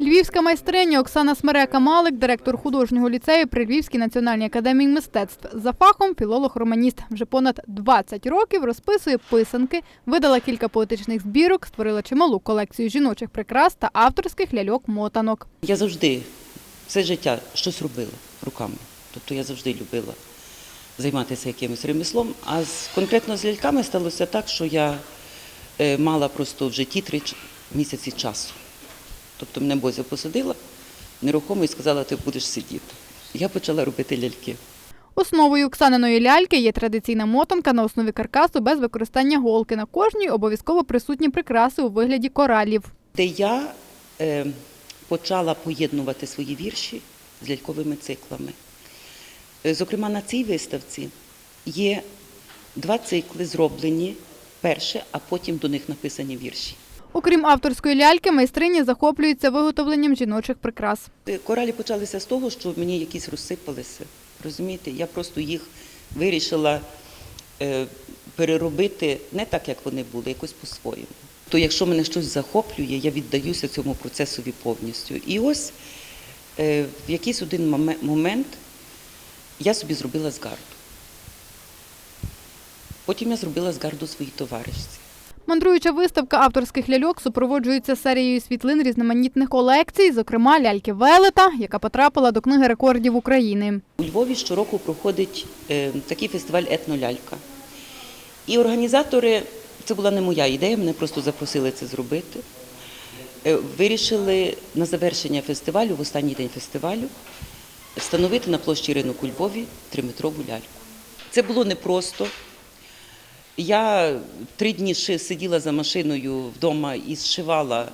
Львівська майстриня Оксана Смерека-Малик, директор художнього ліцею при Львівській національній академії мистецтв. За фахом філолог-романіст. Вже понад 20 років розписує писанки, видала кілька поетичних збірок, створила чималу колекцію жіночих прикрас та авторських ляльок-мотанок. Я завжди все життя щось робила руками. Тобто я завжди любила займатися якимось ремеслом. А з, конкретно з ляльками сталося так, що я е, мала просто в житті три місяці часу. Тобто мене Бозя посадила нерухомо і сказала, ти будеш сидіти. Я почала робити ляльки. Основою Оксаниної ляльки є традиційна мотанка на основі каркасу без використання голки. На кожній обов'язково присутні прикраси у вигляді коралів. де я е, почала поєднувати свої вірші з ляльковими циклами. Е, Зокрема, на цій виставці є два цикли зроблені перше, а потім до них написані вірші. Окрім авторської ляльки, майстрині захоплюються виготовленням жіночих прикрас. Е, Коралі почалися з того, що мені якісь розсипалися. Розумієте, я просто їх вирішила е, переробити не так, як вони були, якось по-своєму. То якщо мене щось захоплює, я віддаюся цьому процесові повністю. І ось е, в якийсь один момент я собі зробила згарду. Потім я зробила згарду своїй товаришці. Мандруюча виставка авторських ляльок супроводжується серією світлин різноманітних колекцій, зокрема ляльки Велета, яка потрапила до книги рекордів України. У Львові щороку проходить е, такий фестиваль етнолялька. І організатори, це була не моя ідея, мене просто запросили це зробити. е, Вирішили на завершення фестивалю, в останній день фестивалю, встановити на площі ринок у Львові триметрову ляльку. Це було непросто. Я три дні сиділа за машиною вдома і зшивала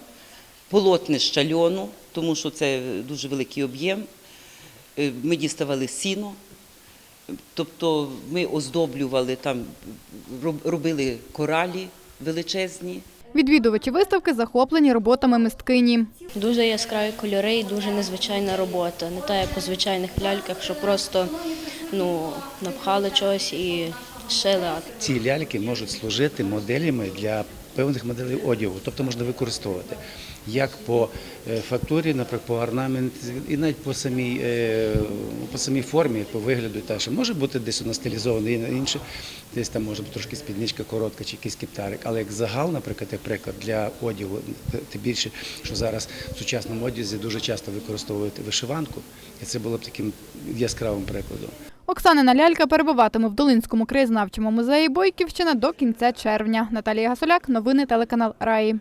полотнища льону, тому що це дуже великий об'єм. Е, Ми діставали сіно, тобто ми оздоблювали там, робили коралі величезні. Відвідувачі виставки захоплені роботами мисткині. Дуже яскраві кольори і дуже незвичайна робота. Не так, як у звичайних ляльках, що просто ну, напхали чогось і шили. Ці ляльки можуть служити моделями для певних моделей одягу, тобто можна використовувати як по е, фактурі, наприклад, по орнамент, і навіть по самій, е, по самій формі, по вигляду. Та, що може бути десь вона стилізована і на інше, десь там може бути трошки спідничка коротка чи якийсь кептарик. Але як загал, наприклад, як приклад для одягу, тим більше, що зараз в сучасному одязі дуже часто використовують вишиванку, і це було б таким яскравим прикладом. Оксанина лялька перебуватиме в Долинському краєзнавчому музеї Бойківщина до кінця червня. Наталія Гасоляк, новини телеканал Раї.